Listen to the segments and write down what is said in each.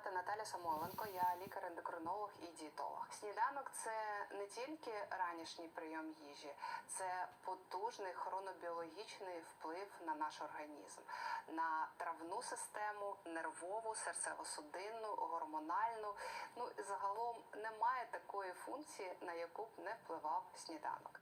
звати Наталя Самойленко, я лікар-ендокринолог і дієтолог. Сніданок це не тільки ранішній прийом їжі, це потужний хронобіологічний вплив на наш організм, на травну систему, нервову, серцево-судинну, гормональну. Ну і загалом немає такої функції, на яку б не впливав сніданок.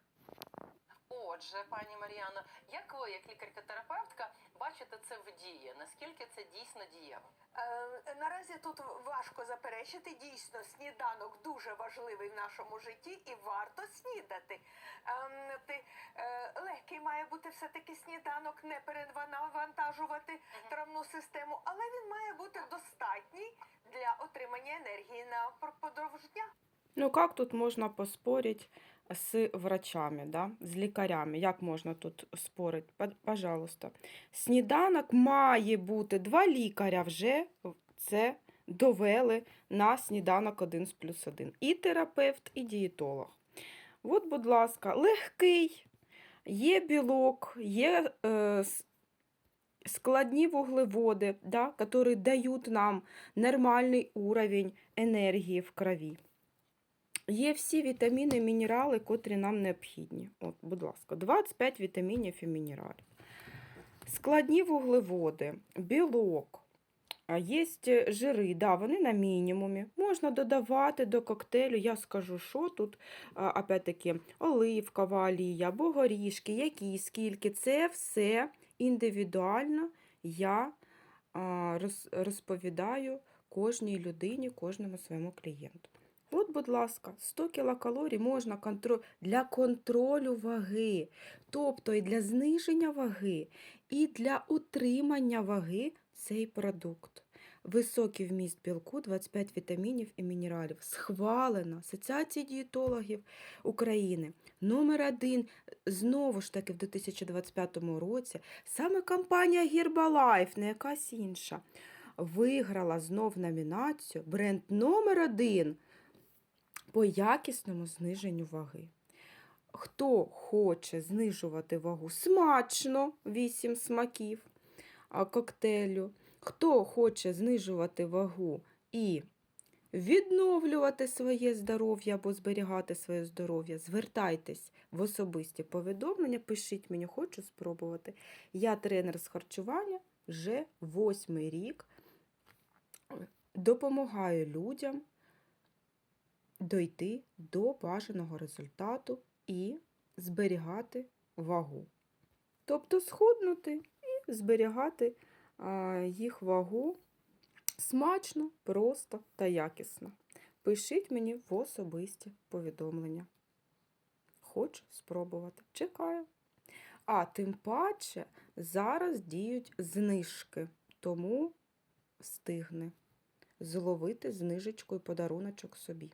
Отже, пані Мар'яно, як ви, як лікарка-терапевтка, бачите це в дії? Наскільки це дійсно дієво? Е, Наразі тут важко заперечити. Дійсно, сніданок дуже важливий в нашому житті і варто снідати. Ем, ти, е, легкий має бути все-таки сніданок, не перевантажувати травну систему, але він має бути достатній для отримання енергії на продовж дня. Ну, как тут можно поспорить с врачами, да? з лікарями? Як можна тут спорити? Пожалуйста. Сніданок має бути. Два лікаря вже це довели на сніданок 1 з плюс 1. І терапевт, і дієтолог. От, будь ласка, легкий, є білок, є е, складні вуглеводи, да, які дають нам нормальний уровень енергії в крові. Є всі вітаміни, мінерали, котрі нам необхідні. От, будь ласка, 25 вітамінів і мінералів. Складні вуглеводи, білок, є жири, да, вони на мінімумі. Можна додавати до коктейлю, я скажу, що тут, опять-таки, оливкова олія, або горішки, які, скільки. Це все індивідуально я розповідаю кожній людині, кожному своєму клієнту. Будь ласка, 100 кілокалорій можна контро... для контролю ваги, тобто і для зниження ваги, і для утримання ваги цей продукт. Високий вміст білку, 25 вітамінів і мінералів. Схвалено Асоціації дієтологів України. Номер один, знову ж таки, в 2025 році, саме компанія Herbalife, не якась інша, виграла знов номінацію бренд номер один по якісному зниженню ваги. Хто хоче знижувати вагу смачно, 8 смаків коктейлю, хто хоче знижувати вагу і відновлювати своє здоров'я або зберігати своє здоров'я, звертайтесь в особисті повідомлення, пишіть мені, хочу спробувати. Я тренер з харчування вже восьмий рік. Допомагаю людям дойти до бажаного результату і зберігати вагу. Тобто схуднути і зберігати їх вагу смачно, просто та якісно. Пишіть мені в особисті повідомлення. Хочу спробувати. Чекаю. А тим паче зараз діють знижки, тому встигне зловити знижечку і подаруночок собі.